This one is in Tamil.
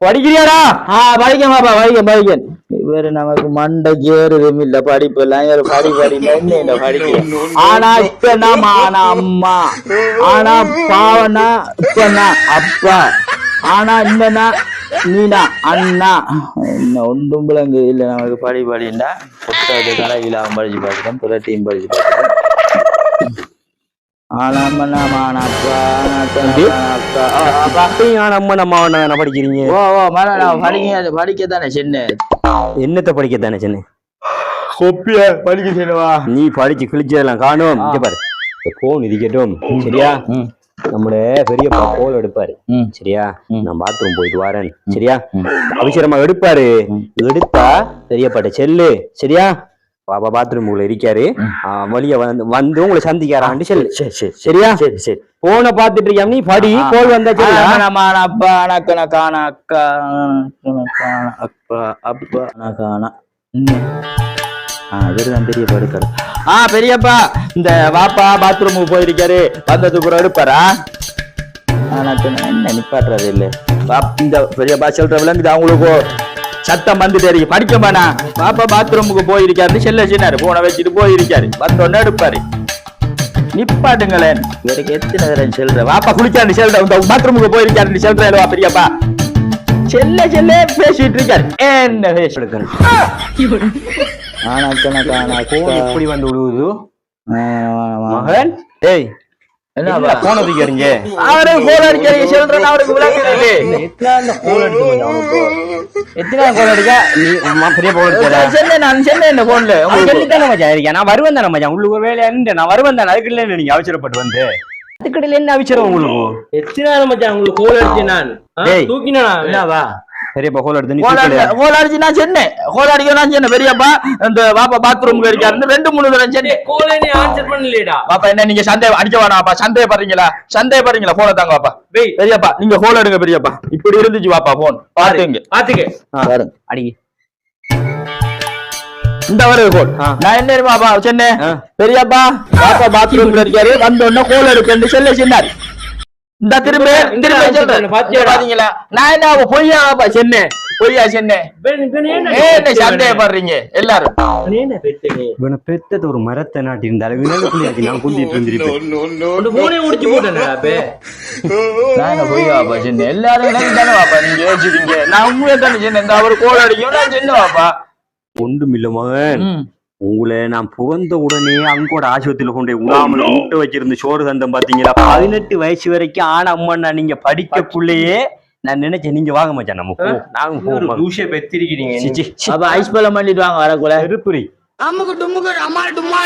படிக்கிறியாடா? ஆ படிக்க பாப்பா படிக்க படிக்க இவரு நமக்கு மண்டைக்கு ஏறுதும் இல்ல படிப்பு எல்லாம் ஏறு படி படி என்ன படிக்க ஆனா இப்ப நான் ஆனா அம்மா. ஆனா பாவனா இப்ப அப்பா. ஆனா இந்தனா நீனா? அண்ணா. என்ன ஒன்றும் விளங்கு. இல்ல நமக்கு படி படிண்டா புத்தகத்தை கடையில் அவன் படிச்சு பார்த்துட்டேன் புரட்டியும் படிச்சு பார்த்துட்டேன். என்னத்த படிக்க தானே சின்ன. கொப்பிய படிக்க சின்னவா. நீ படிச்சு கிழிச்சதெல்லாம் காணும். இங்க பாரு. போன் இருக்கட்டும் சரியா? ம். நம்மள பெரியப்பா கோல் எடுப்பாரு. ம். சரியா. நான் பாத்ரூம் போயிட்டு வரேன். சரியா. அவசரமா எடுப்பாரு. எடுத்தா பெரியப்பாட்ட செல்லு. சரியா? பாத்ரூம் உள்ள இருக்காரு. வழிய வந்து வந்து உங்களை சந்திக்காரான்னு செல்லு சரி. சரி சரியா? சரி சரி. போன பாத்துட்டு இருக்கியா நீ? படி கோல் வந்தா இவருதான் பெரிய படுக்கர். ஆ பெரியப்பா இந்த வாப்பா பாத்ரூமுக்கு போயிருக்காரு. வந்ததுக்கு அப்புறம் எடுப்பாரா? என்ன நிப்பாட்டுறது இல்ல. இந்த பெரியப்பா சொல்ற விளங்குது அவங்களுக்கு சத்தம் வந்துட்டே இருக்கு படிக்க மாட்டா பாப்பா பாத்ரூமுக்கு போயிருக்காரு செல்ல சின்னாரு போனை வச்சுட்டு போயிருக்காரு வந்தோடனே எடுப்பாரு நிப்பாட்டுங்களேன் இவருக்கு எத்தனை தடவை செல்ற வாப்பா குளிக்காரு செல்ற இந்த பாத்ரூமுக்கு போயிருக்காரு செல்ற வா பெரியப்பா செல்ல செல்ல பேசிட்டு இருக்காரு என்ன பேசி ஆனா எப்படி வந்து விழுவுது மகன் மகன் ஏய் என்ன போன தூக்கிறீங்க அவரு கோல் அடிக்கிறீங்க செல்றேன் அவருக்கு எத்தனை கோல் அடிக்க நீ பெரிய கோல் அடிச்சா சென்னை நான் சென்னை இந்த போன்ல உங்களுக்கு தானே மச்சான் இருக்கேன். நான் வருவேன் தானே மச்சான். உங்களுக்கு ஒரு வேலையா நான் வருவேன் தானே. அதுக்கு இல்லை நீங்க அவசரப்பட்டு வந்து. அதுக்கடையில என்ன அவசரம் உங்களுக்கு? எத்தனை மச்சான் உங்களுக்கு கோல் அடிச்சேன் நான். தூக்கினா என்னவா? பெரியப்பா கோல் அடிச்சு நான் சென்னை கோல் அடிக்க நான் சென்னை பெரியப்பா இந்த வாப்பா பாத்ரூம்க்கு இருக்காரு. ரெண்டு மூணு தடவை சென்னை கோலை நீ ஆன்சர் பண்ணலையேடா. பாப்பா என்ன நீங்க சந்தேகம் அடிக்க வேணாம்ப்பா சந்தேகப்படுறீங்களா? சந்தேகப்படுறீங்களா? போன தாங்க பாப்பா. வெய். பெரியப்பா நீங்க போன் எடுங்க பெரியப்பா இப்படி இருந்துச்சு பாப்பா போன் பாத்துங்க பாத்துக்க. ஆ, பாருங்க. அடி இந்த வருது கோல். நான் என்ன பாப்பா சென்னை. பெரியப்பா பாப்பா பாத்ரூம்ல இருக்காரு. வந்த உடனே கோல் எடுக்கன்னு செல்ல சொன்னாரு. இந்த திரும்ப இந்த திரும்ப சொல்றேன்? பாத்தீங்களா? நான் என்ன பொய்யா சென்னை. பொய்யா சென்னை. பெத்த சந்தேகப்படுறீங்க? எல்லாரும். இவன்? பெத்தது ஒரு மரத்தை நாட்டி இருந்தாலும் நான் இருந்திருப்பேன். என்ன பொய்யா சென்னை. எல்லாரும் எனக்கு தானே பாப்பா நீங்க யோசிக்கிறீங்க. நான் உண்மையை தானே சென்னை இந்த அவர் கோல் அடிக்கும் நான் சென்னை பாப்பா ஒன்றும் இல்ல மகன். உங்களை நான் புகழ்ந்த உடனே அங்கோட ஆஸ்பத்திரியில கொண்டு போய் உணாமல் முட்டை வச்சிருந்த சோறு தந்தம் பாத்தீங்களா பதினெட்டு வயசு வரைக்கும் ஆனா அம்மா நீங்க படிக்கக்குள்ளேயே நான் நினைச்சேன் நீங்க வாங்க மச்சான் நம்ம போ நாங்க போவோம். லூசை பெத்திருக்கிறீங்க. அப்ப ஐஸ் பழம் பண்ணிட்டு வாங்க வரக்குள்ள. நெருப்புரி அம்முக்கு டும்முக்கு அம்மா டும்மா